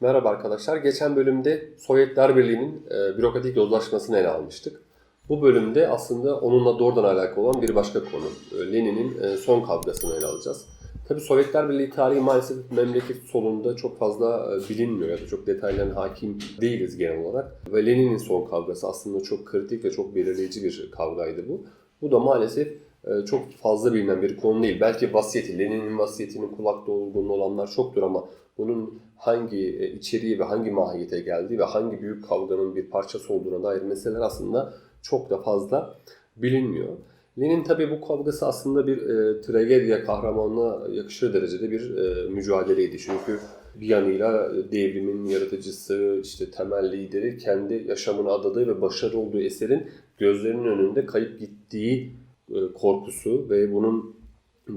Merhaba arkadaşlar. Geçen bölümde Sovyetler Birliği'nin e, bürokratik yozlaşmasını ele almıştık. Bu bölümde aslında onunla doğrudan alakalı olan bir başka konu. E, Lenin'in e, son kavgasını ele alacağız. Tabi Sovyetler Birliği tarihi maalesef memleket solunda çok fazla e, bilinmiyor ya da çok detaylarına hakim değiliz genel olarak. Ve Lenin'in son kavgası aslında çok kritik ve çok belirleyici bir kavgaydı bu. Bu da maalesef e, çok fazla bilinen bir konu değil. Belki vasiyeti, Lenin'in vasiyetinin kulak dolgunluğu olanlar çoktur ama bunun hangi e, içeriği ve hangi mahiyete geldiği ve hangi büyük kavganın bir parçası olduğuna dair meseleler aslında çok da fazla bilinmiyor. Lenin tabi bu kavgası aslında bir e, tragedya kahramanına yakışır derecede bir e, mücadeleydi. Çünkü bir yanıyla devrimin yaratıcısı, işte temel lideri kendi yaşamını adadığı ve başarılı olduğu eserin gözlerinin önünde kayıp gittiği e, korkusu ve bunun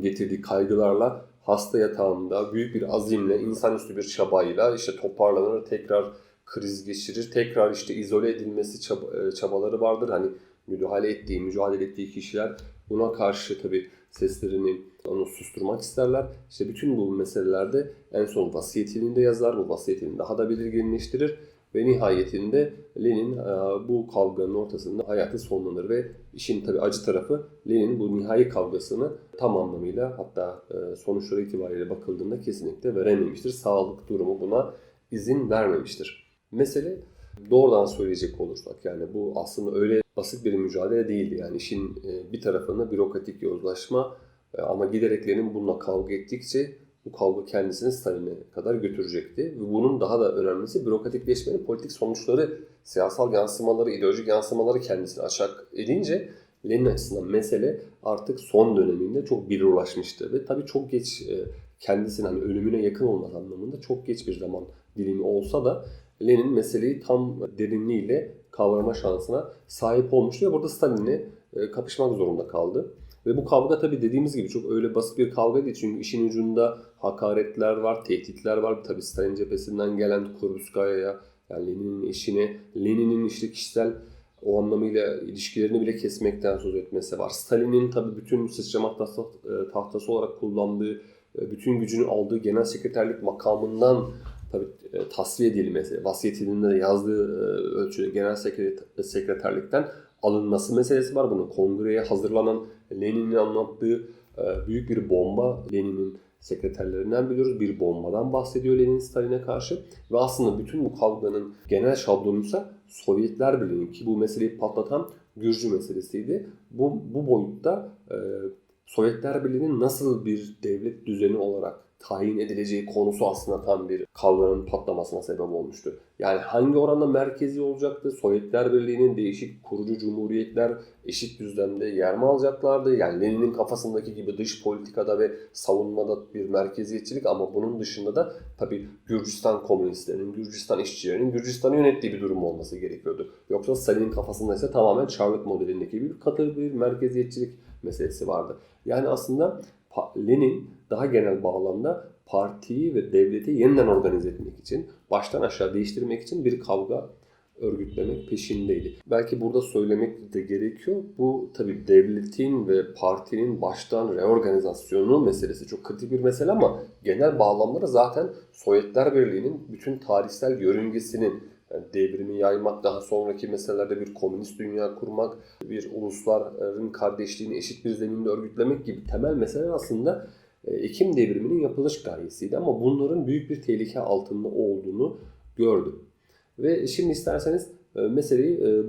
getirdiği kaygılarla hasta yatağında büyük bir azimle, insanüstü bir çabayla işte toparlanır, tekrar kriz geçirir, tekrar işte izole edilmesi çaba- e, çabaları vardır. Hani müdahale ettiği, mücadele ettiği kişiler buna karşı tabii seslerini onu susturmak isterler. İşte bütün bu meselelerde en son vasiyetini de yazar, bu vasiyetini daha da belirginleştirir ve nihayetinde Lenin e, bu kavganın ortasında hayatı sonlanır ve işin tabii acı tarafı Lenin bu nihai kavgasını tam anlamıyla hatta e, sonuçları itibariyle bakıldığında kesinlikle verememiştir. Sağlık durumu buna izin vermemiştir. Mesele doğrudan söyleyecek olursak yani bu aslında öyle basit bir mücadele değildi. Yani işin e, bir tarafında bürokratik yozlaşma e, ama giderek Lenin bununla kavga ettikçe bu kavga kendisini Stalin'e kadar götürecekti. Ve bunun daha da önemlisi bürokratikleşmenin politik sonuçları, siyasal yansımaları, ideolojik yansımaları kendisini aşak edince Lenin açısından mesele artık son döneminde çok bir ulaşmıştı. Ve tabii çok geç e, kendisinin hani ölümüne yakın olması anlamında çok geç bir zaman dilimi olsa da Lenin meseleyi tam derinliğiyle kavrama şansına sahip olmuştu ve burada Stalin'le e, kapışmak zorunda kaldı. Ve bu kavga tabii dediğimiz gibi çok öyle basit bir kavga değil. Çünkü işin ucunda hakaretler var, tehditler var. Tabii Stalin cephesinden gelen Kurbskaya'ya, yani Lenin'in eşine, Lenin'in işte kişisel o anlamıyla ilişkilerini bile kesmekten söz etmesi var. Stalin'in tabii bütün sıçrama tahtası, e, tahtası olarak kullandığı, e, bütün gücünü aldığı genel sekreterlik makamından tabii e, tasfiye edilmesi, vasiyetinde de yazdığı ölçüde genel sekreter, sekreterlikten alınması meselesi var. Bunun kongreye hazırlanan Lenin'in anlattığı büyük bir bomba Lenin'in sekreterlerinden biliyoruz. Bir bombadan bahsediyor Lenin Stalin'e karşı. Ve aslında bütün bu kavganın genel şablonuysa Sovyetler Birliği ki bu meseleyi patlatan Gürcü meselesiydi. Bu, bu boyutta e, Sovyetler Birliği'nin nasıl bir devlet düzeni olarak tayin edileceği konusu aslında tam bir kavganın patlamasına sebep olmuştu. Yani hangi oranda merkezi olacaktı? Sovyetler Birliği'nin değişik kurucu cumhuriyetler eşit düzlemde yer mi alacaklardı? Yani Lenin'in kafasındaki gibi dış politikada ve savunmada bir merkeziyetçilik ama bunun dışında da tabii Gürcistan komünistlerinin, Gürcistan işçilerinin Gürcistan'ı yönettiği bir durum olması gerekiyordu. Yoksa Stalin'in kafasında ise tamamen Çarlık modelindeki bir katı bir merkeziyetçilik meselesi vardı. Yani aslında Lenin daha genel bağlamda partiyi ve devleti yeniden organize etmek için, baştan aşağı değiştirmek için bir kavga örgütlemek peşindeydi. Belki burada söylemek de gerekiyor. Bu tabi devletin ve partinin baştan reorganizasyonu meselesi çok kritik bir mesele ama genel bağlamları zaten Sovyetler Birliği'nin bütün tarihsel yörüngesinin yani devrimi yaymak, daha sonraki meselelerde bir komünist dünya kurmak, bir ulusların kardeşliğini eşit bir zeminde örgütlemek gibi temel meseleler aslında e, Ekim devriminin yapılış gayesiydi ama bunların büyük bir tehlike altında olduğunu gördüm. Ve şimdi isterseniz e, meseleyi e,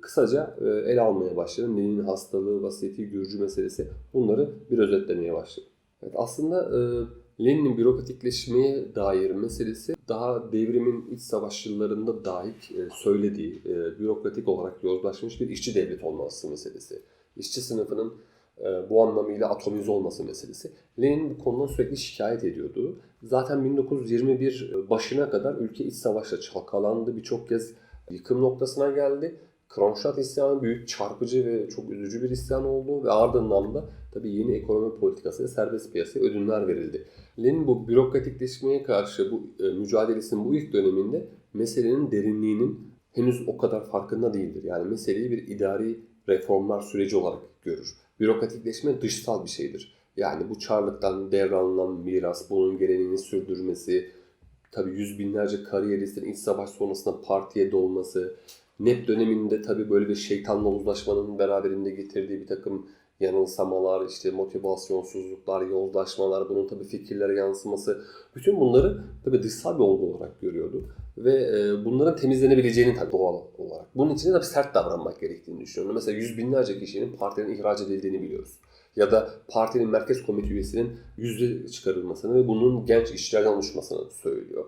kısaca ele almaya başlayalım. Lenin'in hastalığı, vasiyeti, Gürcü meselesi bunları bir özetlemeye başlayalım. Evet, aslında Lenin'in bürokratikleşmeye dair meselesi daha devrimin iç savaş yıllarında dahi söylediği bürokratik olarak yozlaşmış bir işçi devlet olması meselesi. İşçi sınıfının bu anlamıyla atomize olması meselesi. Lenin bu konudan sürekli şikayet ediyordu. Zaten 1921 başına kadar ülke iç savaşla çalkalandı. Birçok kez yıkım noktasına geldi. Kronstadt isyanı büyük, çarpıcı ve çok üzücü bir isyan oldu ve ardından da tabii yeni ekonomi politikası ve serbest piyasaya ödünler verildi. Lenin bu bürokratikleşmeye karşı bu e, mücadelesinin bu ilk döneminde meselenin derinliğinin henüz o kadar farkında değildir. Yani meseleyi bir idari reformlar süreci olarak görür. Bürokratikleşme dışsal bir şeydir. Yani bu Çarlık'tan devralınan miras, bunun geleneğini sürdürmesi, tabii yüz binlerce kariyeristin iç savaş sonrasında partiye dolması, NEP döneminde tabii böyle bir şeytanla uzlaşmanın beraberinde getirdiği bir takım yanılsamalar, işte motivasyonsuzluklar, yozlaşmalar, bunun tabii fikirlere yansıması, bütün bunları tabii dışsal bir olgu olarak görüyordu. Ve e, bunların temizlenebileceğini tabii doğal olarak. Bunun için de tabii sert davranmak gerektiğini düşünüyorum. Mesela yüz binlerce kişinin partiden ihraç edildiğini biliyoruz. Ya da partinin merkez komite üyesinin yüzde çıkarılmasını ve bunun genç işçilerden oluşmasını söylüyor.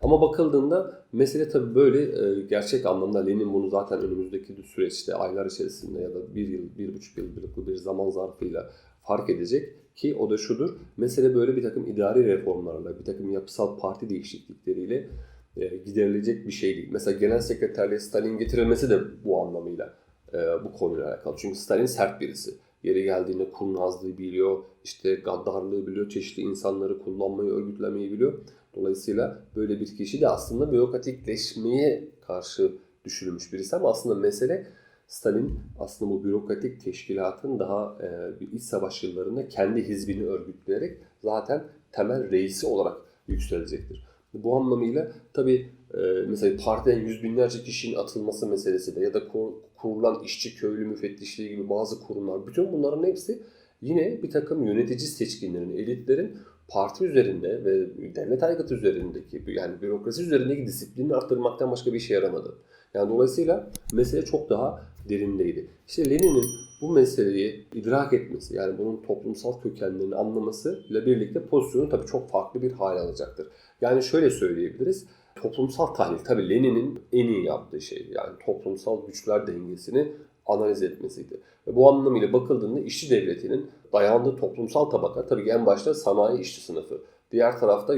Ama bakıldığında mesele tabii böyle e, gerçek anlamda Lenin bunu zaten önümüzdeki süreçte aylar içerisinde ya da bir yıl, bir buçuk yıllık bir zaman zarfıyla fark edecek ki o da şudur. Mesele böyle bir takım idari reformlarla, bir takım yapısal parti değişiklikleriyle e, giderilecek bir şey değil. Mesela genel sekreterliğe Stalin getirilmesi de bu anlamıyla e, bu konuyla alakalı. Çünkü Stalin sert birisi. Yeri geldiğinde kurnazlığı biliyor, işte gaddarlığı biliyor, çeşitli insanları kullanmayı, örgütlemeyi biliyor. Dolayısıyla böyle bir kişi de aslında bürokratikleşmeye karşı düşünülmüş birisi ama aslında mesele Stalin aslında bu bürokratik teşkilatın daha e, bir iç savaş yıllarında kendi hizbini örgütleyerek zaten temel reisi olarak yükselecektir. Bu anlamıyla tabii e, mesela partiden yüz binlerce kişinin atılması meselesi de ya da kur, kurulan işçi köylü müfettişliği gibi bazı kurumlar bütün bunların hepsi yine bir takım yönetici seçkinlerin, elitlerin parti üzerinde ve devlet aygıtı üzerindeki yani bürokrasi üzerindeki disiplini arttırmaktan başka bir işe yaramadı. Yani dolayısıyla mesele çok daha derindeydi. İşte Lenin'in bu meseleyi idrak etmesi yani bunun toplumsal kökenlerini anlaması ile birlikte pozisyonu tabii çok farklı bir hale alacaktır. Yani şöyle söyleyebiliriz. Toplumsal tahlil tabii Lenin'in en iyi yaptığı şey yani toplumsal güçler dengesini analiz etmesiydi. Ve bu anlamıyla bakıldığında işçi devletinin dayandığı toplumsal tabaka tabii ki en başta sanayi işçi sınıfı. Diğer tarafta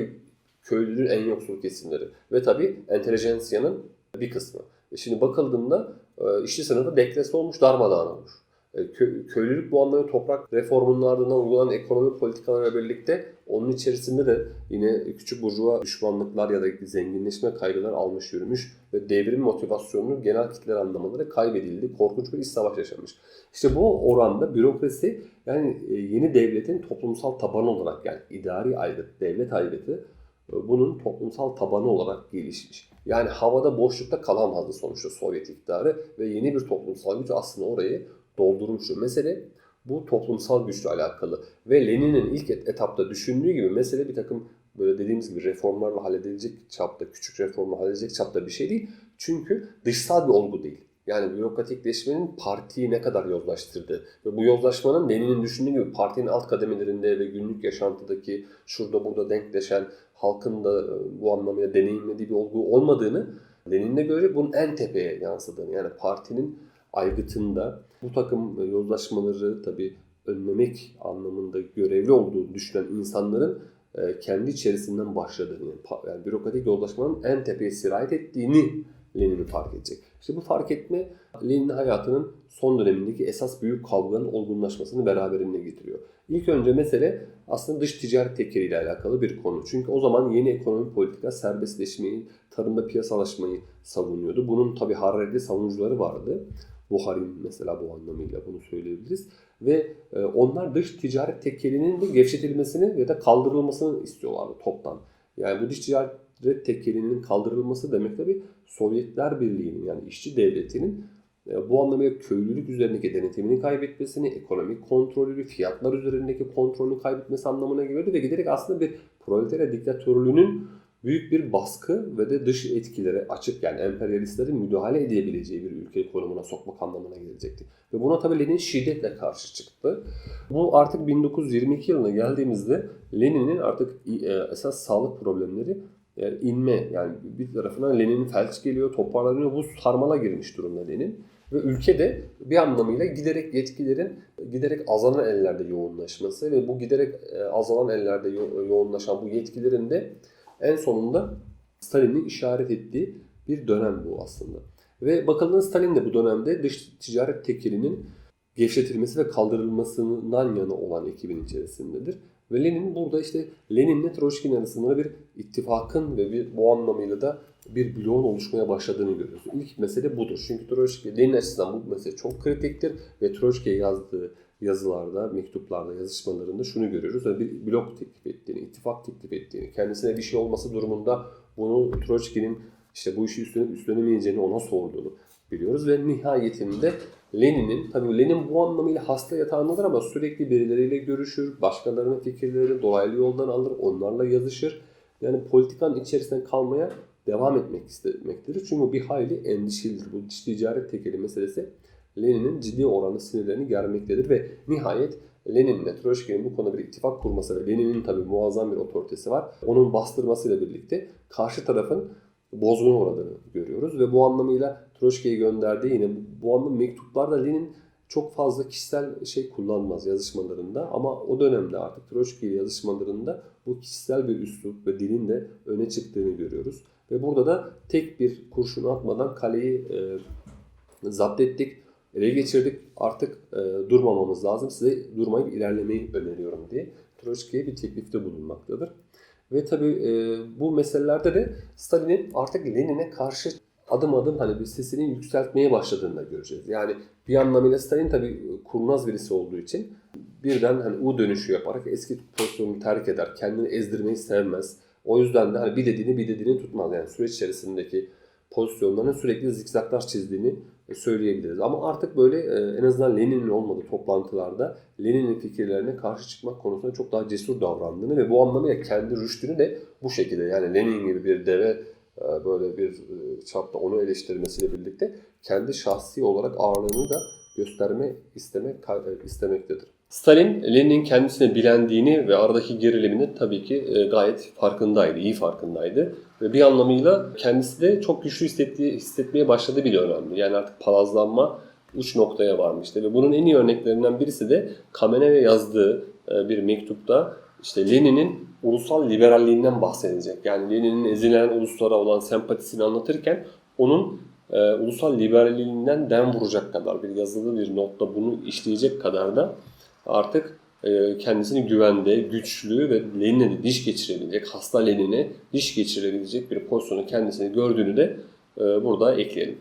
köylünün en yoksul kesimleri ve tabii entelejansiyanın bir kısmı. E şimdi bakıldığında e, işçi sınıfı deklese olmuş, darmadağın olmuş. E, kö- köylülük bu anlamda toprak reformunun ardından uygulanan ekonomi politikalarıyla birlikte onun içerisinde de yine küçük burjuva düşmanlıklar ya da zenginleşme kaygılar almış yürümüş ve devrim motivasyonunu genel kitler anlamında kaybedildi. Korkunç bir iç savaş yaşanmış. İşte bu oranda bürokrasi yani e, yeni devletin toplumsal tabanı olarak yani idari aygıt, devlet aygıtı e, bunun toplumsal tabanı olarak gelişmiş. Yani havada boşlukta kalamazdı sonuçta Sovyet iktidarı ve yeni bir toplumsal güç aslında orayı doldurmuştu. Mesele bu toplumsal güçle alakalı. Ve Lenin'in ilk etapta düşündüğü gibi mesele bir takım böyle dediğimiz gibi reformlarla halledilecek çapta, küçük reformla halledilecek çapta bir şey değil. Çünkü dışsal bir olgu değil. Yani bürokratikleşmenin partiyi ne kadar yozlaştırdığı ve bu yozlaşmanın Lenin'in düşündüğü gibi partinin alt kademelerinde ve günlük yaşantıdaki şurada burada denkleşen halkın da bu anlamıyla deneyimlediği bir olgu olmadığını Lenin'e göre bunun en tepeye yansıdığını yani partinin aygıtında bu takım yozlaşmaları tabii önlemek anlamında görevli olduğu düşünen insanların e, kendi içerisinden başladığını yani, bürokratik yozlaşmanın en tepeye sirayet ettiğini Lenin'in fark edecek. İşte bu fark etme Lenin'in hayatının son dönemindeki esas büyük kavganın olgunlaşmasını beraberinde getiriyor. İlk önce mesele aslında dış ticaret tekeriyle alakalı bir konu. Çünkü o zaman yeni ekonomi politika serbestleşmeyi, tarımda piyasalaşmayı savunuyordu. Bunun tabi hararetli savunucuları vardı. Buharin mesela bu anlamıyla bunu söyleyebiliriz. Ve e, onlar dış ticaret tekelinin de gevşetilmesini ya da kaldırılmasını istiyorlardı toptan. Yani bu dış ticaret tekelinin kaldırılması demek tabi Sovyetler Birliği'nin yani işçi devletinin e, bu anlamıyla köylülük üzerindeki denetimini kaybetmesini, ekonomik kontrolü, fiyatlar üzerindeki kontrolünü kaybetmesi anlamına geliyordu ve giderek aslında bir proletarya diktatörlüğünün büyük bir baskı ve de dış etkilere açık yani emperyalistlerin müdahale edebileceği bir ülke konumuna sokmak anlamına gelecekti. Ve buna tabii Lenin şiddetle karşı çıktı. Bu artık 1922 yılına geldiğimizde Lenin'in artık e, esas sağlık problemleri yani inme yani bir tarafından Lenin'in felç geliyor, toparlanıyor. Bu sarmala girmiş durumda Lenin. Ve ülkede bir anlamıyla giderek yetkilerin giderek azalan ellerde yoğunlaşması ve bu giderek e, azalan ellerde yo- yoğunlaşan bu yetkilerin de en sonunda Stalin'in işaret ettiği bir dönem bu aslında. Ve bakıldığında Stalin de bu dönemde dış ticaret tekelinin gevşetilmesi ve kaldırılmasından yana olan ekibin içerisindedir. Ve Lenin burada işte Lenin'le Troçkin arasında bir ittifakın ve bir, bu anlamıyla da bir bloğun oluşmaya başladığını görüyoruz. İlk mesele budur. Çünkü Troçki, Lenin açısından bu mesele çok kritiktir ve Troçki'ye yazdığı yazılarda, mektuplarda, yazışmalarında şunu görüyoruz. Yani bir blok teklif ettiğini, ittifak teklif ettiğini, kendisine bir şey olması durumunda bunu Troçki'nin işte bu işi üstlenip üstlenemeyeceğini ona sorduğunu biliyoruz. Ve nihayetinde Lenin'in, tabii Lenin bu anlamıyla hasta yatağındadır ama sürekli birileriyle görüşür, başkalarının fikirlerini dolaylı yoldan alır, onlarla yazışır. Yani politikanın içerisinde kalmaya devam etmek istemektedir. Çünkü bir hayli endişelidir. Bu dış ticaret tekeli meselesi Lenin'in ciddi oranlı sinirlerini germektedir ve nihayet Lenin'le Troçki'nin bu konuda bir ittifak kurması ve Lenin'in tabii muazzam bir otoritesi var. Onun bastırmasıyla birlikte karşı tarafın bozguna uğradığını görüyoruz ve bu anlamıyla Troçki'ye gönderdiği yine bu anlamda mektuplarda Lenin çok fazla kişisel şey kullanmaz yazışmalarında ama o dönemde artık Troçki ile yazışmalarında bu kişisel bir üslup ve dilin de öne çıktığını görüyoruz. Ve burada da tek bir kurşun atmadan kaleyi e, zapt ettik, ele geçirdik. Artık e, durmamamız lazım. Size durmayıp ilerlemeyi öneriyorum diye Troçki'ye bir teklifte bulunmaktadır. Ve tabii e, bu meselelerde de Stalin'in artık Lenin'e karşı adım adım hani bir sesini yükseltmeye başladığını da göreceğiz. Yani bir anlamıyla Stalin tabii kurnaz birisi olduğu için birden hani U dönüşü yaparak eski pozisyonunu terk eder. Kendini ezdirmeyi sevmez. O yüzden de hani bir dediğini bir dediğini tutmaz. Yani süreç içerisindeki pozisyonlarının sürekli zikzaklar çizdiğini söyleyebiliriz. Ama artık böyle e, en azından Lenin'in olmadığı toplantılarda Lenin'in fikirlerine karşı çıkmak konusunda çok daha cesur davrandığını ve bu anlamıyla kendi rüştünü de bu şekilde yani Lenin gibi bir deve e, böyle bir e, çapta onu eleştirmesiyle birlikte kendi şahsi olarak ağırlığını da gösterme istemek istemektedir. Stalin, Lenin'in kendisine bilendiğini ve aradaki gerilimini tabii ki e, gayet farkındaydı, iyi farkındaydı. Ve bir anlamıyla kendisi de çok güçlü hissettiği, hissetmeye başladı bir dönemdi. Yani artık palazlanma uç noktaya varmıştı. Ve bunun en iyi örneklerinden birisi de Kamenev'e yazdığı e, bir mektupta işte Lenin'in ulusal liberalliğinden bahsedecek. Yani Lenin'in ezilen uluslara olan sempatisini anlatırken onun e, ulusal liberalliğinden dem vuracak kadar bir yazılı bir notla bunu işleyecek kadar da artık e, kendisini güvende, güçlü ve Lenin'e de diş geçirebilecek, hasta Lenin'e diş geçirebilecek bir pozisyonu kendisini gördüğünü de e, burada ekleyelim.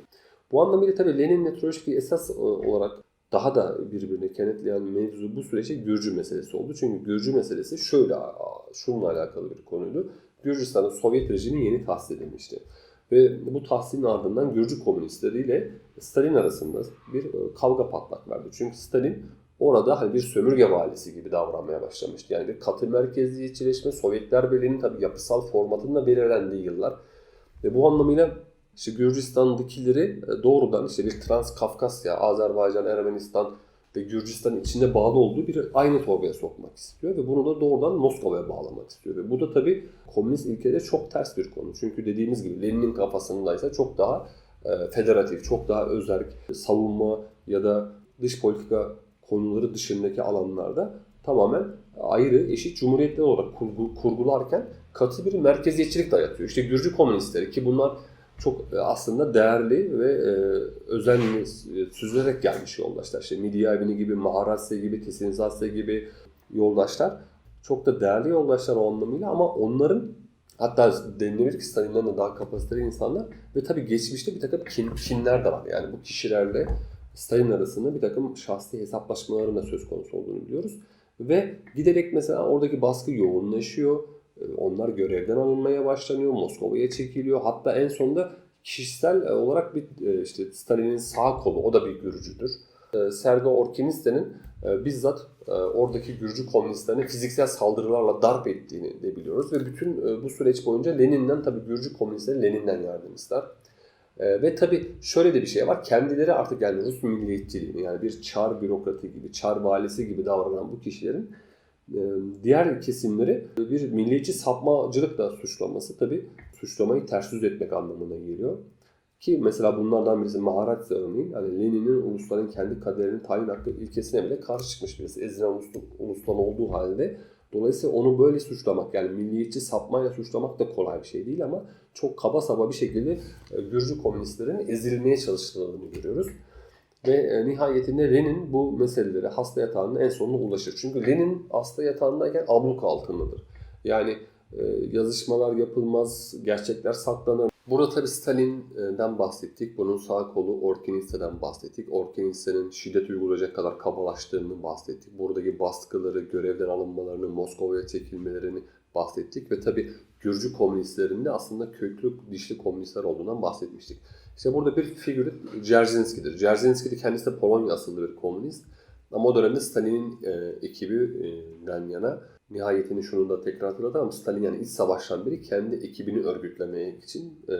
Bu anlamıyla tabii Lenin'le Troçki esas e, olarak daha da birbirine kenetleyen mevzu bu süreçte Gürcü meselesi oldu. Çünkü Gürcü meselesi şöyle, şununla alakalı bir konuydu. Gürcistan'ın Sovyet rejimi yeni tahsis edilmişti. Ve bu tahsilin ardından Gürcü komünistleriyle Stalin arasında bir kavga patlak verdi. Çünkü Stalin orada hani bir sömürge valisi gibi davranmaya başlamıştı. Yani bir katı merkeziyetçileşme, Sovyetler Birliği'nin tabii yapısal formatında belirlendiği yıllar. Ve bu anlamıyla işte Gürcistan'dakileri doğrudan işte bir Trans Kafkasya, Azerbaycan, Ermenistan ve Gürcistan içinde bağlı olduğu bir aynı torbaya sokmak istiyor ve bunu da doğrudan Moskova'ya bağlamak istiyor. Ve bu da tabii komünist ilkelere çok ters bir konu. Çünkü dediğimiz gibi Lenin'in kafasındaysa çok daha e, federatif, çok daha özerk savunma ya da dış politika konuları dışındaki alanlarda tamamen ayrı eşit cumhuriyetler olarak kurgu, kurgularken katı bir merkeziyetçilik dayatıyor. İşte Gürcü komünistleri ki bunlar çok e, aslında değerli ve e, özenli e, süzülerek gelmiş yoldaşlar. İşte Midyavini gibi, Maharasya gibi, Tesinzasya gibi yoldaşlar çok da değerli yoldaşlar o anlamıyla ama onların hatta denilebilir ki Stalin'den de daha kapasiteli insanlar ve tabii geçmişte bir takım kin, kinler de var. Yani bu kişilerle Stalin arasında bir takım şahsi hesaplaşmaların da söz konusu olduğunu biliyoruz. Ve giderek mesela oradaki baskı yoğunlaşıyor. Ee, onlar görevden alınmaya başlanıyor. Moskova'ya çekiliyor. Hatta en sonunda kişisel e, olarak bir e, işte Stalin'in sağ kolu, o da bir Gürcüdür. Ee, Sergo Orkiniste'nin e, bizzat oradaki Gürcü komünistlerine fiziksel saldırılarla darp ettiğini de biliyoruz. Ve bütün bu süreç boyunca Lenin'den tabii Gürcü komünistler Lenin'den yardım ister. E, ve tabii şöyle de bir şey var. Kendileri artık yani Rus milliyetçiliğini yani bir çar bürokratı gibi, çar valisi gibi davranan bu kişilerin e, diğer kesimleri bir milliyetçi sapmacılıkla suçlaması tabii suçlamayı ters yüz etmek anlamına geliyor. Ki mesela bunlardan birisi Maharat örneğin hani Lenin'in ulusların kendi kaderini tayin hakkı ilkesine bile karşı çıkmış birisi. Ezilen ulustan olduğu halde Dolayısıyla onu böyle suçlamak yani milliyetçi sapmayla suçlamak da kolay bir şey değil ama çok kaba saba bir şekilde e, Gürcü komünistlerin ezilmeye çalıştığını görüyoruz. Ve e, nihayetinde Lenin bu meselelere hasta yatağında en sonunda ulaşır. Çünkü Lenin hasta yatağındayken abluk altındadır. Yani e, yazışmalar yapılmaz, gerçekler saklanır. Burada tabii Stalin'den bahsettik. Bunun sağ kolu Orkenistsa'dan bahsettik. Orkenistsa'nın şiddet uygulayacak kadar kabalaştığını bahsettik. Buradaki baskıları, görevden alınmalarını, Moskova'ya çekilmelerini bahsettik. Ve tabii Gürcü komünistlerin de aslında köklü dişli komünistler olduğundan bahsetmiştik. İşte burada bir figürü Dzerzhinski'dir. Dzerzhinski de kendisi de Polonya asıllı bir komünist. Ama o dönemde Stalin'in e, ekibinden yana nihayetini şunu da tekrar hatırlatalım. Stalin yani iç savaştan beri kendi ekibini örgütlemeye için e,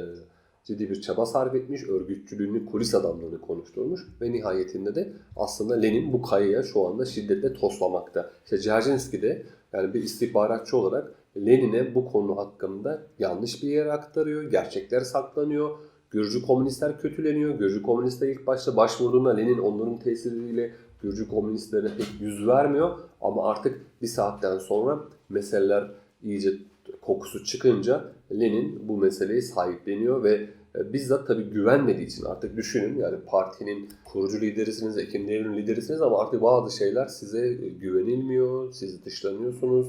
ciddi bir çaba sarf etmiş. Örgütçülüğünü, kulis adamlığını konuşturmuş. Ve nihayetinde de aslında Lenin bu kayaya şu anda şiddetle toslamakta. İşte Dzerzhinski de yani bir istihbaratçı olarak Lenin'e bu konu hakkında yanlış bir yere aktarıyor. Gerçekler saklanıyor. Gürcü komünistler kötüleniyor. Gürcü komünistler ilk başta başvurduğunda Lenin onların tesiriyle Gürcü komünistlerine pek yüz vermiyor. Ama artık bir saatten sonra meseleler iyice kokusu çıkınca Lenin bu meseleyi sahipleniyor ve e, bizzat tabii güvenmediği için artık düşünün yani partinin kurucu liderisiniz, Ekim Devrim liderisiniz ama artık bazı şeyler size güvenilmiyor, siz dışlanıyorsunuz.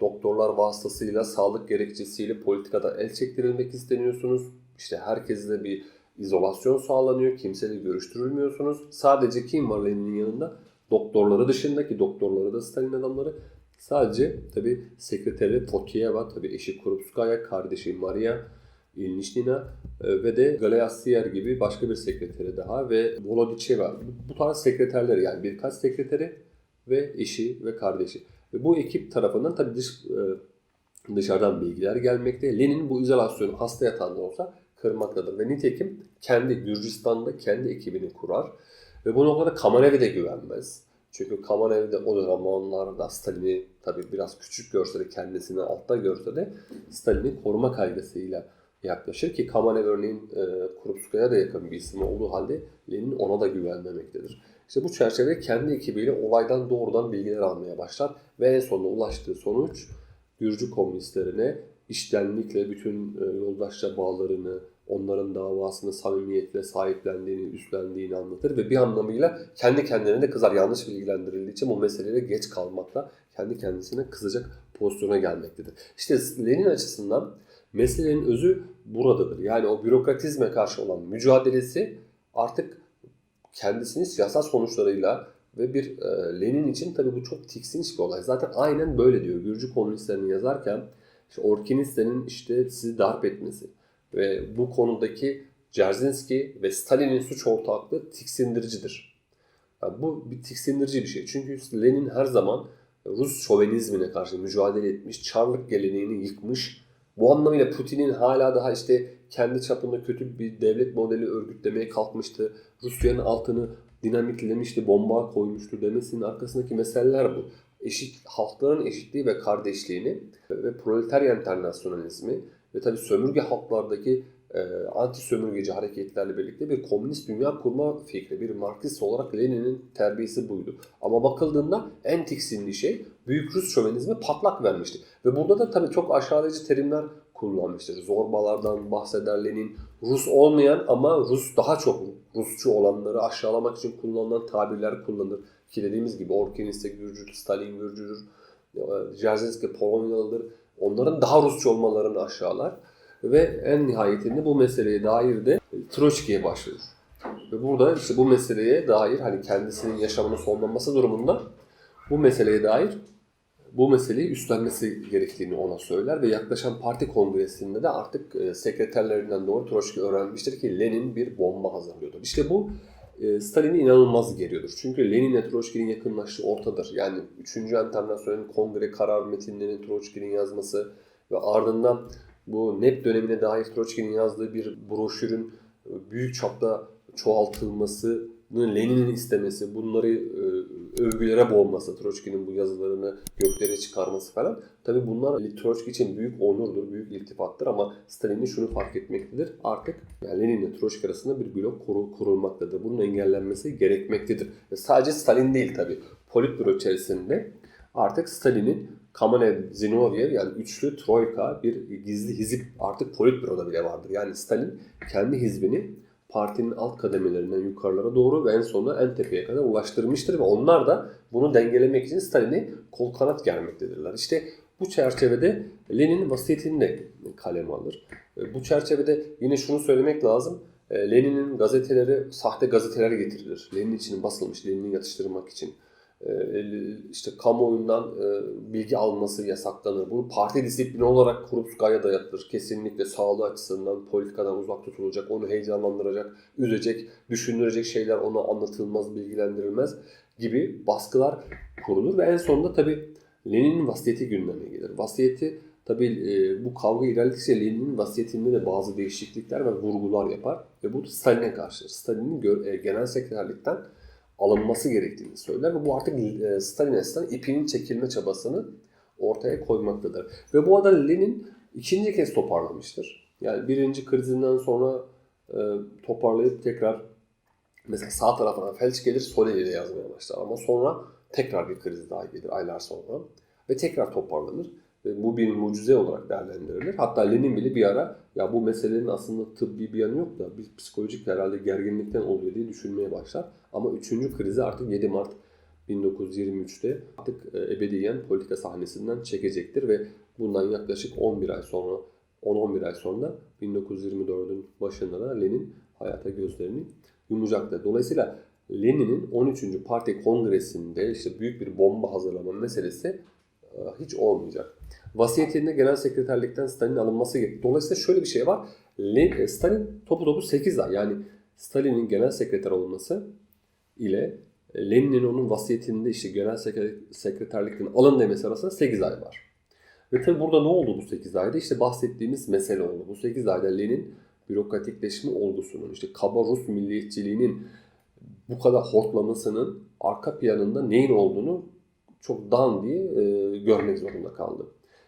Doktorlar vasıtasıyla, sağlık gerekçesiyle politikada el çektirilmek isteniyorsunuz. İşte herkesle bir izolasyon sağlanıyor. Kimseyle görüştürülmüyorsunuz. Sadece kim var Lenin'in yanında? Doktorları dışındaki doktorları da Stalin adamları. Sadece tabi sekreteri Tokiyeva, tabi eşi Krupskaya, kardeşi Maria Ilnichina e, ve de Galeassier gibi başka bir sekreteri daha ve Volodicheva. Bu tarz sekreterler yani birkaç sekreteri ve eşi ve kardeşi. Ve bu ekip tarafından tabi dış, e, dışarıdan bilgiler gelmekte. Lenin bu izolasyonu hasta yatağında olsa kırmaktadır. Ve nitekim kendi Gürcistan'da kendi ekibini kurar. Ve bu noktada Kamanev'e de güvenmez. Çünkü Kamanev de o zamanlarda Stalin'i tabii biraz küçük görse de kendisini altta görse de Stalin'i koruma kaygısıyla yaklaşır ki Kamanev örneğin e, Krupskaya da yakın bir isim olduğu halde Lenin ona da güvenmemektedir. İşte bu çerçevede kendi ekibiyle olaydan doğrudan bilgiler almaya başlar ve en sonunda ulaştığı sonuç Gürcü komünistlerine iştenlikle bütün e, yoldaşça bağlarını, onların davasını samimiyetle sahiplendiğini, üstlendiğini anlatır ve bir anlamıyla kendi kendine de kızar. Yanlış bilgilendirildiği için bu meselede geç kalmakla kendi kendisine kızacak pozisyona gelmektedir. İşte Lenin açısından meselenin özü buradadır. Yani o bürokratizme karşı olan mücadelesi artık kendisini siyasal sonuçlarıyla ve bir e, Lenin için tabii bu çok tiksinç bir olay. Zaten aynen böyle diyor. Gürcü komünistlerini yazarken işte Orkinista'nın işte sizi darp etmesi ve bu konudaki Dzerzhinski ve Stalin'in suç ortaklığı tiksindiricidir. Yani bu bir tiksindirici bir şey. Çünkü Lenin her zaman Rus şovenizmine karşı mücadele etmiş, Çarlık geleneğini yıkmış. Bu anlamıyla Putin'in hala daha işte kendi çapında kötü bir devlet modeli örgütlemeye kalkmıştı. Rusya'nın altını dinamitlemişti, bomba koymuştu demesinin arkasındaki meseleler bu. Eşit, halkların eşitliği ve kardeşliğini ve proletarya internasyonalizmi ve tabii sömürge halklardaki e, anti sömürgeci hareketlerle birlikte bir komünist dünya kurma fikri, bir Marksist olarak Lenin'in terbiyesi buydu. Ama bakıldığında en tiksinli şey büyük Rus şövenizme patlak vermişti. Ve burada da tabii çok aşağılayıcı terimler kullanmıştır. Zorbalardan bahseder Lenin. Rus olmayan ama Rus daha çok Rusçu olanları aşağılamak için kullanılan tabirler kullanır. Ki dediğimiz gibi Orkiniste Gürcü, Stalin Gürcüdür, Dzerzhinski Polonyalıdır. Onların daha Rusça olmalarını aşağılar. Ve en nihayetinde bu meseleye dair de Troçki'ye başvurur. Ve burada işte bu meseleye dair hani kendisinin yaşamının sonlanması durumunda bu meseleye dair bu meseleyi üstlenmesi gerektiğini ona söyler ve yaklaşan parti kongresinde de artık e, sekreterlerinden doğru Troçki öğrenmiştir ki Lenin bir bomba hazırlıyordur. İşte bu e, Stalin'i inanılmaz geriyordur. Çünkü Lenin'le Troçki'nin yakınlaştığı ortadır. Yani 3. Enternasyonel'in kongre karar metinlerini Troçki'nin yazması ve ardından bu NEP dönemine dair Troçki'nin yazdığı bir broşürün büyük çapta çoğaltılması Lenin'in istemesi, bunları e, övgülere boğması, Troçki'nin bu yazılarını göklere çıkarması falan. Tabii bunlar Troçki için büyük onurdur, büyük iltifattır ama Stalin'in şunu fark etmektedir. Artık yani Lenin ile Troçki arasında bir blok kur, kurulmaktadır. Bunun engellenmesi gerekmektedir. Ve sadece Stalin değil tabii. Politbüro içerisinde artık Stalin'in Kamenev, Zinoviev yani üçlü troika bir gizli hizip artık politbüroda bile vardır. Yani Stalin kendi hizbini partinin alt kademelerinden yukarılara doğru ve en sonunda en tepeye kadar ulaştırmıştır ve onlar da bunu dengelemek için Stalin'i kol kanat germektedirler. İşte Bu çerçevede Lenin vasiyetini de kaleme alır. E, Bu çerçevede yine şunu söylemek lazım. E, Lenin'in gazeteleri sahte gazeteler getirilir. Lenin için basılmış, Lenin'i yatıştırmak için. E, işte kamuoyundan e, bilgi alması yasaklanır. Bu parti disiplini olarak Krupskaya dayatılır. Kesinlikle sağlığı açısından politikadan uzak tutulacak, onu heyecanlandıracak, üzecek, düşündürecek şeyler ona anlatılmaz, bilgilendirilmez gibi baskılar kurulur ve en sonunda tabii Lenin'in vasiyeti gündeme gelir. Vasiyeti tabii e, bu kavga ilerledikçe Lenin'in vasiyetinde de bazı değişiklikler ve vurgular yapar ve bu Stalin'e karşı. Stalin'in genel sekreterlikten alınması gerektiğini söyler ve bu artık e, Stalin esnen ipinin çekilme çabasını ortaya koymaktadır. Ve bu arada Lenin ikinci kez toparlamıştır. Yani birinci krizinden sonra e, toparlayıp tekrar mesela sağ tarafına felç gelir Soleli ile yazmaya başlar ama sonra tekrar bir kriz daha gelir aylar sonra ve tekrar toparlanır. Bu bir mucize olarak değerlendirilir. Hatta Lenin bile bir ara ya bu meselenin aslında tıbbi bir yanı yok da bir psikolojik herhalde gerginlikten oluyor diye düşünmeye başlar. Ama üçüncü krizi artık 7 Mart 1923'te artık e, ebediyen politika sahnesinden çekecektir ve bundan yaklaşık 11 ay sonra 10-11 ay sonra 1924'ün başında da Lenin hayata gözlerini yumacaktır. Dolayısıyla Lenin'in 13. Parti Kongresi'nde işte büyük bir bomba hazırlama meselesi hiç olmayacak. Vasiyetinde genel sekreterlikten Stalin'in alınması gerekiyor. Dolayısıyla şöyle bir şey var. Le- Stalin topu topu 8 ay. Yani Stalin'in genel sekreter olması ile Lenin'in onun vasiyetinde işte genel sekre- sekreterlikten alın demesi arasında 8 ay var. Ve tabi burada ne oldu bu 8 ayda? İşte bahsettiğimiz mesele oldu. Bu 8 ayda Lenin bürokratikleşme olgusunun, işte kaba Rus milliyetçiliğinin bu kadar hortlamasının arka planında neyin olduğunu çok dan diye e, görmek zorunda kaldı.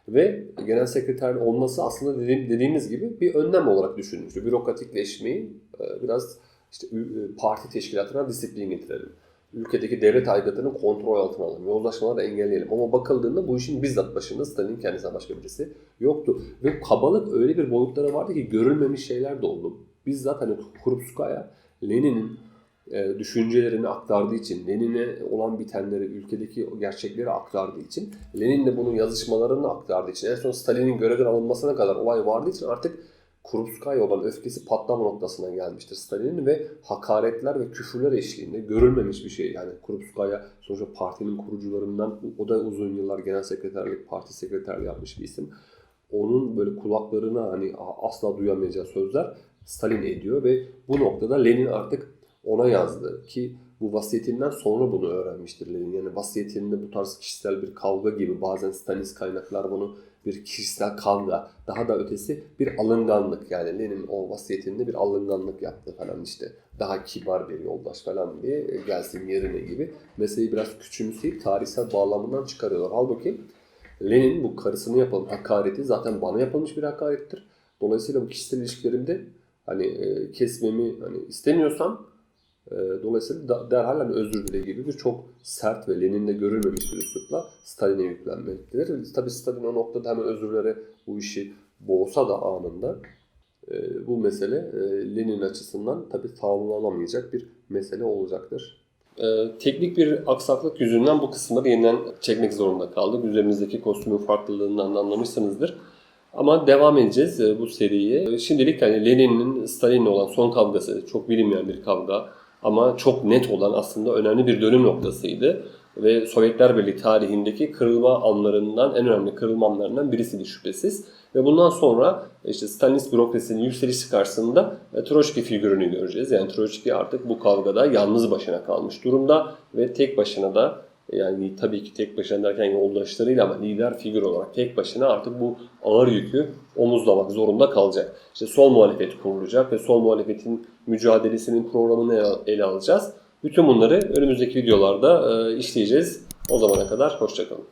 Ve genel sekreter olması aslında dediğim, dediğimiz gibi bir önlem olarak düşünmüştü. Bürokratikleşmeyi e, biraz işte e, parti teşkilatına disiplin getirelim. Ülkedeki devlet aygıtlarını kontrol altına alalım. Yozlaşmaları engelleyelim. Ama bakıldığında bu işin bizzat başında Stalin kendisinden başka birisi yoktu. Ve kabalık öyle bir boyutlara vardı ki görülmemiş şeyler de oldu. Bizzat hani Krupskaya, Lenin'in düşüncelerini aktardığı için, Lenin'e olan bitenleri, ülkedeki gerçekleri aktardığı için, Lenin de bunun yazışmalarını aktardığı için, en son Stalin'in görevden alınmasına kadar olay vardığı için artık Krupskaya olan öfkesi patlama noktasına gelmiştir Stalin'in ve hakaretler ve küfürler eşliğinde görülmemiş bir şey. Yani Krupskaya sonuçta partinin kurucularından, o da uzun yıllar genel sekreterlik, parti sekreterliği yapmış bir isim. Onun böyle kulaklarına hani asla duyamayacağı sözler Stalin ediyor ve bu noktada Lenin artık ona yazdı ki bu vasiyetinden sonra bunu öğrenmiştir Lenin. Yani vasiyetinde bu tarz kişisel bir kavga gibi bazen Stalinist kaynaklar bunu bir kişisel kavga daha da ötesi bir alınganlık yani Lenin o vasiyetinde bir alınganlık yaptı falan işte daha kibar bir yoldaş falan diye e, gelsin yerine gibi meseleyi biraz küçümseyip tarihsel bağlamından çıkarıyorlar. Halbuki Lenin bu karısını yapılan hakareti zaten bana yapılmış bir hakarettir. Dolayısıyla bu kişisel ilişkilerimde hani e, kesmemi hani istemiyorsam dolayısıyla da, derhal hani özür dile gibi bir çok sert ve Lenin'de görülmemiş bir üslupla Stalin'e yüklenmektedir. Tabi Stalin o noktada hemen özürlere bu işi boğsa da anında e, bu mesele e, Lenin açısından tabi tamamlanamayacak bir mesele olacaktır. E, teknik bir aksaklık yüzünden bu kısımları yeniden çekmek zorunda kaldık. Üzerimizdeki kostümün farklılığından da anlamışsınızdır. Ama devam edeceğiz e, bu seriye. Şimdilik hani Lenin'in Stalin'le olan son kavgası çok bilinmeyen bir kavga ama çok net olan aslında önemli bir dönüm noktasıydı. Ve Sovyetler Birliği tarihindeki kırılma anlarından, en önemli kırılma anlarından birisiydi şüphesiz. Ve bundan sonra işte Stalinist bürokrasinin yükselişi karşısında e, Troçki figürünü göreceğiz. Yani Troçki artık bu kavgada yalnız başına kalmış durumda ve tek başına da yani tabii ki tek başına derken yoldaşlarıyla ama lider figür olarak tek başına artık bu ağır yükü omuzlamak zorunda kalacak. İşte sol muhalefet kurulacak ve sol muhalefetin mücadelesinin programını ele- alacağız. Bütün bunları önümüzdeki videolarda e, işleyeceğiz. O zamana kadar hoşçakalın.